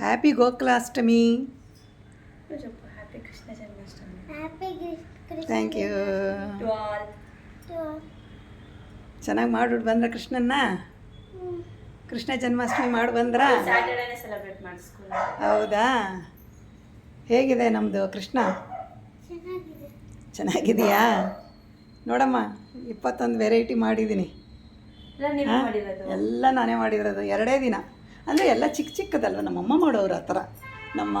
Happy Gokulashtami happy Krishna Janmashtami happy thank you ಚೆನ್ನಾಗಿ ಮಾಡ್ಬಿಟ್ಟು ಬಂದ್ರ ಕೃಷ್ಣನ್ನ. ಕೃಷ್ಣ ಜನ್ಮಾಷ್ಟಮಿ ಮಾಡಿ ಬಂದ್ರ. ಹೌದಾ? ಹೇಗಿದೆ ನಮ್ಮದು ಕೃಷ್ಣ? ಚೆನ್ನಾಗಿದೆ. ಚೆನ್ನಾಗಿದೆಯಾ? ನೋಡಮ್ಮ ಇಪ್ಪತ್ತೊಂದು ವೆರೈಟಿ ಮಾಡಿದ್ದೀನಿ. ಎಲ್ಲ ನಾನೇ ಮಾಡಿರೋದು. ಎರಡೇ ದಿನ. ಅಂದರೆ ಎಲ್ಲ ಚಿಕ್ಕ ಚಿಕ್ಕದಲ್ವ? ನಮ್ಮಮ್ಮ ಮಾಡೋರು ಆ ಥರ. ನಮ್ಮ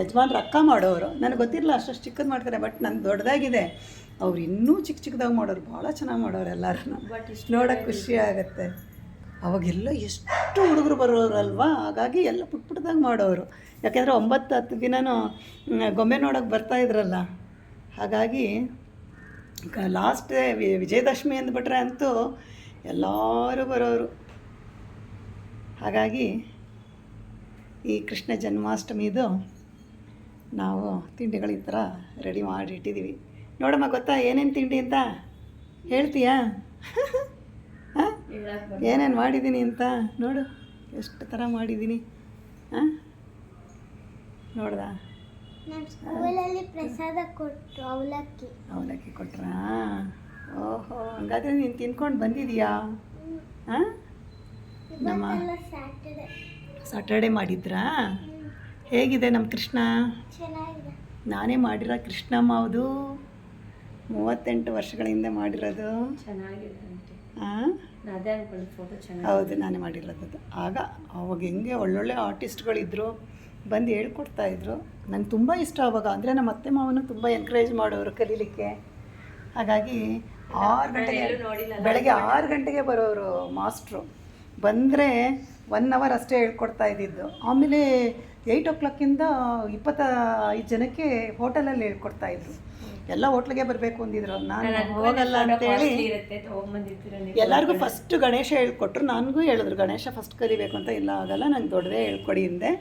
ಯಜಮಾನ್ರ ಅಕ್ಕ ಮಾಡೋರು. ನನಗೆ ಗೊತ್ತಿರಲ್ಲ ಅಷ್ಟಷ್ಟು ಚಿಕ್ಕದು ಮಾಡ್ತಾರೆ ಬಟ್ ನಂಗೆ ದೊಡ್ಡದಾಗಿದೆ ಅವ್ರು ಇನ್ನೂ ಚಿಕ್ಕ ಚಿಕ್ಕದಾಗಿ ಮಾಡೋರು ಭಾಳ ಚೆನ್ನಾಗಿ ಮಾಡೋರು ಎಲ್ಲರೂ. ಬಟ್ ಇಷ್ಟು ನೋಡೋಕೆ ಖುಷಿ ಆಗುತ್ತೆ. ಅವಾಗೆಲ್ಲ ಎಷ್ಟು ಹುಡುಗರು ಬರೋರಲ್ವಾ? ಹಾಗಾಗಿ ಎಲ್ಲ ಪುಟ್ ಪುಟ್ಟದಾಗ ಮಾಡೋರು. ಯಾಕೆಂದರೆ ಒಂಬತ್ತು ಹತ್ತು ದಿನನೂ ಗೊಂಬೆ ನೋಡೋಕೆ ಬರ್ತಾ ಇದ್ರಲ್ಲ. ಹಾಗಾಗಿ ಲಾಸ್ಟ್ ವಿಜಯದಶಮಿ ಅಂದ್ಬಿಟ್ರೆ ಅಂತೂ ಎಲ್ಲರೂ ಬರೋರು. ಹಾಗಾಗಿ ಈ ಕೃಷ್ಣ ಜನ್ಮಾಷ್ಟಮಿದು ನಾವು ತಿಂಡಿಗಳು ಈ ಥರ ರೆಡಿ ಮಾಡಿ ಇಟ್ಟಿದ್ದೀವಿ ನೋಡಮ್ಮ ಗೊತ್ತಾ ಏನೇನು ತಿಂಡಿ ಅಂತ? ಹೇಳ್ತೀಯಾ? ಹಾಂ? ಏನೇನು ಮಾಡಿದ್ದೀನಿ ಅಂತ? ನೋಡು ಎಷ್ಟು ಥರ ಮಾಡಿದ್ದೀನಿ ಹಾಂ? ನೋಡ್ದಾ? ಸ್ಕೂಲಲ್ಲಿ ಪ್ರಸಾದ ಕೊಟ್ಟರು ಅವಲಕ್ಕಿ. ಅವಲಕ್ಕಿ ಕೊಟ್ರಾ? ಓಹೋ ಹಂಗಾದ್ರೆ ನೀನು ತಿನ್ಕೊಂಡು ಬಂದಿದೀಯಾ? ಹಾಂ? ನಮ್ಮ ಸ್ಯಾಟರ್ಡೇ ಮಾಡಿದ್ರಾ? ಹೇಗಿದೆ ನಮ್ಮ ಕೃಷ್ಣ? ಚೆನ್ನಾಗಿದೆ. ನಾನೇ ಮಾಡಿರೋ ಕೃಷ್ಣಮ್ಮ ಹೌದು ಮೂವತ್ತೆಂಟು ವರ್ಷಗಳ ಹಿಂದೆ ಮಾಡಿರೋದು ಅದೇ ಹೌದು ನಾನೇ ಮಾಡಿರೋದು ಆಗ ಅವಾಗ ಹೆಂಗೆ ಒಳ್ಳೊಳ್ಳೆ ಆರ್ಟಿಸ್ಟ್ಗಳಿದ್ರು ಬಂದು ಹೇಳ್ಕೊಡ್ತಾ ಇದ್ರು. ನಂಗೆ ತುಂಬ ಇಷ್ಟ ಆವಾಗ ಅಂದರೆ ನಮ್ಮ ಅತ್ತೆ ಮಾವನು ತುಂಬ ಎನ್ಕರೇಜ್ ಮಾಡೋರು ಕಲೀಲಿಕ್ಕೆ. ಹಾಗಾಗಿ ಆರು ಗಂಟೆಗೆ ಬೆಳಗ್ಗೆ ಆರು ಗಂಟೆಗೆ ಬರೋರು ಮಾಸ್ಟ್ರು. ಬಂದರೆ ಒನ್ ಅವರ್ ಅಷ್ಟೇ ಹೇಳ್ಕೊಡ್ತಾ ಇದ್ದಿದ್ದು. ಆಮೇಲೆ ಏಯ್ಟ್ ಓ ಕ್ಲಾಕಿಂದ ಇಪ್ಪತ್ತ ಐದು ಜನಕ್ಕೆ ಹೋಟೆಲಲ್ಲಿ ಹೇಳ್ಕೊಡ್ತಾ ಇದ್ರು. ಎಲ್ಲ ಹೋಟ್ಲಿಗೆ ಬರಬೇಕು ಅಂದಿದ್ರು. ನಾನು ಹೋಗಲ್ಲ ಅಂತೇಳಿ ಎಲ್ಲರಿಗೂ ಫಸ್ಟ್ ಗಣೇಶ ಹೇಳ್ಕೊಟ್ರು. ನನಗೂ ಹೇಳಿದ್ರು ಗಣೇಶ ಫಸ್ಟ್ ಕಲಿಬೇಕು ಅಂತ ಇಲ್ಲ ಆಗಲ್ಲ ನಂಗೆ ದೊಡ್ಡದೇ ಹೇಳ್ಕೊಡಿ ಹಿಂದೆ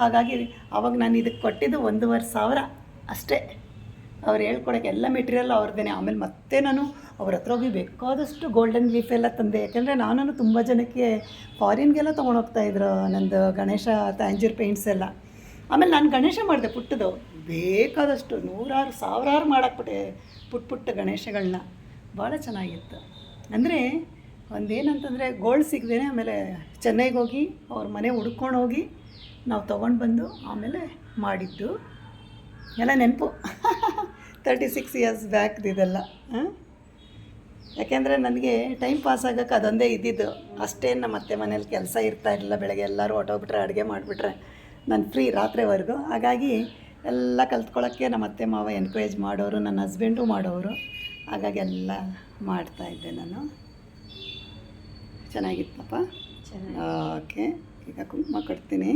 ಹಾಗಾಗಿ ಅವಾಗ ನಾನು ಇದಕ್ಕೆ ಕೊಟ್ಟಿದ್ದು ಒಂದೂವರೆ ಸಾವಿರ ಅಷ್ಟೇ. ಅವ್ರು ಹೇಳ್ಕೊಡೋಕೆ ಎಲ್ಲ ಮೆಟೀರಿಯಲ್ ಅವ್ರದ್ದೇ ಆಮೇಲೆ ಮತ್ತೆ ನಾನು ಅವ್ರ ಹತ್ರ ಹೋಗಿ ಬೇಕಾದಷ್ಟು ಗೋಲ್ಡನ್ ಲೀಫ್ ಎಲ್ಲ ತಂದೆ. ಯಾಕೆಂದರೆ ನಾನು ತುಂಬ ಜನಕ್ಕೆ ಫಾರಿನ್ಗೆಲ್ಲ ತೊಗೊಂಡೋಗ್ತಾ ಇದ್ರು ನಂದು ಗಣೇಶ ತಾಂಜೂರ್ ಪೇಂಟ್ಸ್ ಎಲ್ಲ. ಆಮೇಲೆ ನಾನು ಗಣೇಶ ಮಾಡಿದೆ ಪುಟ್ಟದು. ಬೇಕಾದಷ್ಟು ನೂರಾರು, ಸಾವಿರಾರು ಮಾಡಾಕ್ಬಿಟ್ಟೆ ಪುಟ್ಟ ಪುಟ್ಟ ಗಣೇಶಗಳನ್ನ ಭಾಳ ಚೆನ್ನಾಗಿತ್ತು. ಅಂದರೆ ಒಂದೇನಂತಂದರೆ ಗೋಲ್ಡ್ ಸಿಗದೇನೆ ಆಮೇಲೆ ಚೆನ್ನೈಗೆ ಹೋಗಿ ಅವ್ರ ಮನೆ ಹುಡ್ಕೊಂಡು ಹೋಗಿ ನಾವು ತೊಗೊಂಡು ಬಂದು ಆಮೇಲೆ ಮಾಡಿದ್ದು. ಎಲ್ಲ ನೆನಪು. ತರ್ಟಿ ಸಿಕ್ಸ್ ಇಯರ್ಸ್ ಬ್ಯಾಕ್ ಇದೆಲ್ಲ. ಹಾಂ ಯಾಕೆಂದರೆ ನನಗೆ ಟೈಮ್ ಪಾಸ್ ಆಗೋಕ್ಕೆ ಅದೊಂದೇ ಇದ್ದಿದ್ದು. ಅಷ್ಟೇ ನಮ್ಮ ಅತ್ತೆ ಮನೇಲಿ ಕೆಲಸ ಇರ್ತಾ ಇರಲಿಲ್ಲ ಬೆಳಗ್ಗೆ. ಎಲ್ಲರೂ ಹೊಟ್ಟೋಗ್ಬಿಟ್ರೆ ಅಡುಗೆ ಮಾಡಿಬಿಟ್ರೆ ನಾನು ಫ್ರೀ ರಾತ್ರಿವರೆಗೂ. ಹಾಗಾಗಿ ಎಲ್ಲ ಕಲ್ತ್ಕೊಳ್ಳೋಕ್ಕೆ ನಮ್ಮ ಅತ್ತೆ ಮಾವ ಎನ್ಕರೇಜ್ ಮಾಡೋರು ನನ್ನ ಹಸ್ಬೆಂಡು ಮಾಡೋರು. ಹಾಗಾಗಿ ಎಲ್ಲ ಮಾಡ್ತಾಯಿದ್ದೆ ನಾನು. ಚೆನ್ನಾಗಿತ್ತಪ್ಪ? ಚೆನ್ನಾಗಿ ಓಕೆ ಈಗ ಕುಂಕುಮ ಕೊಡ್ತೀನಿ.